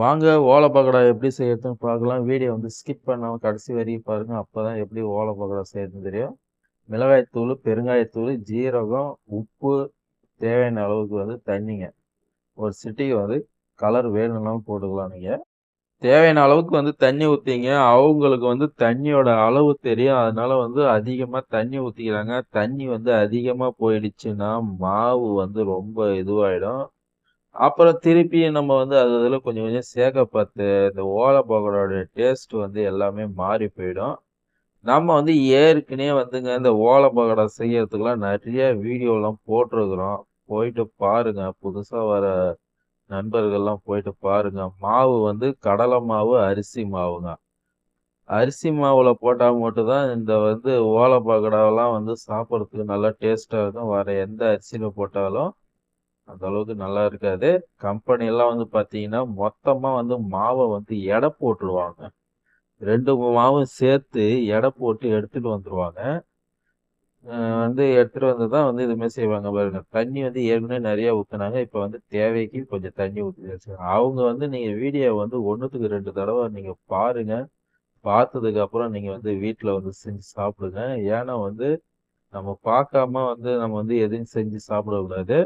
வாங்க ஓலை பக்கடா எப்படி செய்யறதுன்னு பார்க்கலாம். வீடியோ வந்து ஸ்கிப் பண்ணாமல் கடைசி வரைக்கும் பாருங்கள் அப்போ தான் எப்படி ஓலை பக்கோடா செய்யறதுன்னு தெரியும். மிளகாய்த்தூள் பெருங்காயத்தூள் ஜீரகம் உப்பு தேவையான அளவுக்கு வந்து தண்ணிங்க. ஒரு சிட்டிக்கு வந்து கலர் வேணும்னாலும் போட்டுக்கலாம் நீங்கள் தேவையான அளவுக்கு வந்து தண்ணி ஊற்றிங்க அவங்களுக்கு வந்து தண்ணியோட அளவு தெரியும். அதனால வந்து அதிகமாக தண்ணி ஊற்றிக்கிறாங்க தண்ணி வந்து அதிகமாக போயிடுச்சுன்னா மாவு வந்து ரொம்ப இதுவாகிடும் அப்புறம் திருப்பி நம்ம வந்து அது இதில் கொஞ்சம் கொஞ்சம் சேர்க்க பார்த்து இந்த ஓலை பக்கோடாவோட டேஸ்ட் வந்து எல்லாமே மாறி போயிடும். நம்ம வந்து ஏற்கனவே வந்துங்க இந்த ஓலை பக்கோடா செய்யறதுக்கெல்லாம் நிறைய வீடியோலாம் போட்டிருக்கிறோம். போயிட்டு பாருங்க. புதுசாக வர நண்பர்கள்லாம் போயிட்டு பாருங்க. மாவு வந்து கடலை மாவு அரிசி மாவுங்க. அரிசி மாவில் போட்டால் மட்டும்தான் இந்த வந்து ஓலை பகடாவெல்லாம் வந்து சாப்பிட்றதுக்கு நல்லா டேஸ்ட்டாக இருக்கும். வர எந்த அரிசியில் போட்டாலும் அந்த அளவுக்கு நல்லா இருக்காது. கம்பெனிலாம் வந்து பார்த்தீங்கன்னா மொத்தமாக வந்து மாவை வந்து எடை போட்டுருவாங்க. ரெண்டு மாவும் சேர்த்து எடை போட்டு எடுத்துகிட்டு வந்துடுவாங்க வந்து எடுத்துகிட்டு வந்து தான் வந்து இதுமாரி செய்வாங்க பாருங்க. தண்ணி வந்து ஏற்கனவே நிறையா ஊற்றுனாங்க இப்போ வந்து தேவைக்கு கொஞ்சம் தண்ணி ஊற்றி அவங்க வந்து நீங்கள் வீடியோ வந்து ஒன்றுத்துக்கு ரெண்டு தடவை நீங்கள் பாருங்கள் பார்த்ததுக்கு அப்புறம் நீங்கள் வந்து வீட்டில் வந்து செஞ்சு சாப்பிடுங்க. ஏன்னா வந்து நம்ம பார்க்காம வந்து நம்ம வந்து எதையும் செஞ்சு சாப்பிடக்கூடாது.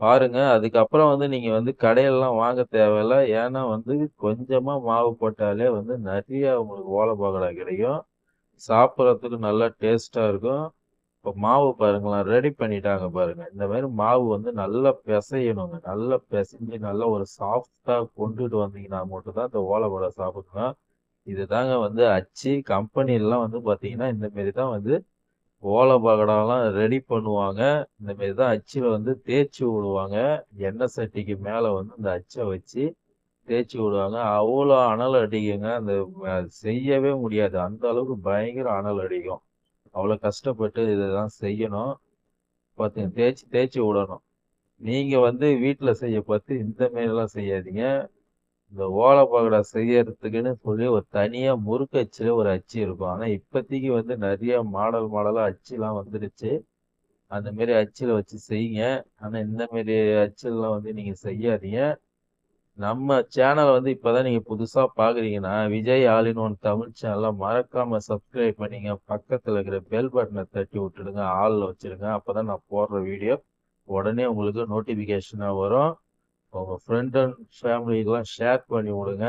பாருங்க. அதுக்கப்புறம் வந்து நீங்கள் வந்து கடையிலலாம் வாங்க தேவையில்ல. ஏன்னா வந்து கொஞ்சமாக மாவு போட்டாலே வந்து நிறைய உங்களுக்கு ஓலை பக்கோடா கிடைக்கும். சாப்பிட்றதுக்கு நல்லா டேஸ்ட்டாக இருக்கும். இப்போ மாவு பாருங்களேன் ரெடி பண்ணிட்டாங்க பாருங்க. இந்த மாதிரி மாவு வந்து நல்லா பிசையணுங்க. நல்லா பிசைஞ்சு நல்லா ஒரு சாஃப்டாக கொண்டுட்டு வந்தீங்கன்னா மட்டும்தான் இந்த ஓலை பக்கோடா சாப்பிடணும் இதுதாங்க வந்து அச்சு. கம்பெனிலாம் வந்து பார்த்தீங்கன்னா இந்த மாரி தான் வந்து ஓலை பகடாலாம் ரெடி பண்ணுவாங்க. இந்த மாரி தான் அச்சில் வந்து தேய்ச்சி விடுவாங்க. எண்ணெய் சட்டிக்கு மேலே வந்து இந்த அச்சை வச்சு தேய்ச்சி விடுவாங்க. அவ்வளோ அனல் அடிக்குங்க. அந்த செய்யவே முடியாது. அந்த அளவுக்கு பயங்கர அனல் அடிக்கும். அவ்வளோ கஷ்டப்பட்டு இதுதான் செய்யணும். பார்த்தீங்க தேய்ச்சி தேய்ச்சி விடணும். நீங்கள் வந்து வீட்டில் செய்ய பார்த்து இந்த மாரிலாம் செய்யாதீங்க. இந்த ஓலை பகடை செய்யறதுக்குன்னு சொல்லி ஒரு தனியாக முறுக்கு அச்சில் ஒரு அச்சு இருக்கும். ஆனால் இப்போதைக்கு வந்து நிறைய மாடல் மாடலாக அச்சுலாம் வந்துடுச்சு அந்த மாரி அச்சில் வச்சு செய்யுங்க. ஆனால் இந்த மாரி அச்சிலலாம் வந்து நீங்கள் செய்யாதீங்க. நம்ம சேனலை வந்து இப்போ தான் நீங்கள் புதுசாக பார்க்குறீங்கன்னா விஜய் ஆலின் ஒன் தமிழ் சேனலை மறக்காமல் சப்ஸ்கிரைப் பண்ணிங்க. பக்கத்தில் இருக்கிற பெல் பட்டனை தட்டி விட்டுடுங்க. ஆளில் வச்சுருங்க அப்போ தான் நான் போடுற வீடியோ உடனே உங்களுக்கு நோட்டிஃபிகேஷனாக வரும். உங்கள் ஃப்ரெண்ட் அண்ட் ஃபேமிலிக்கெலாம் ஷேர் பண்ணி விடுங்க.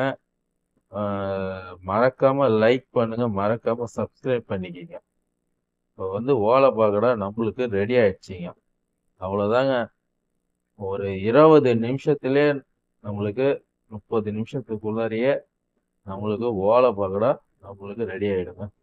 மறக்காமல் லைக் பண்ணுங்கள் மறக்காமல் சப்ஸ்கிரைப் பண்ணிக்கிங்க. இப்போ வந்து ஓலை பார்க்கடா நம்மளுக்கு ரெடி ஆயிடுச்சிங்க. அவ்வளோதாங்க ஒரு இருபது நிமிஷத்துலே நம்மளுக்கு முப்பது நிமிஷத்துக்குள்ளாரையே நம்மளுக்கு ஓலை பார்க்கடா நம்மளுக்கு ரெடி ஆகிடுங்க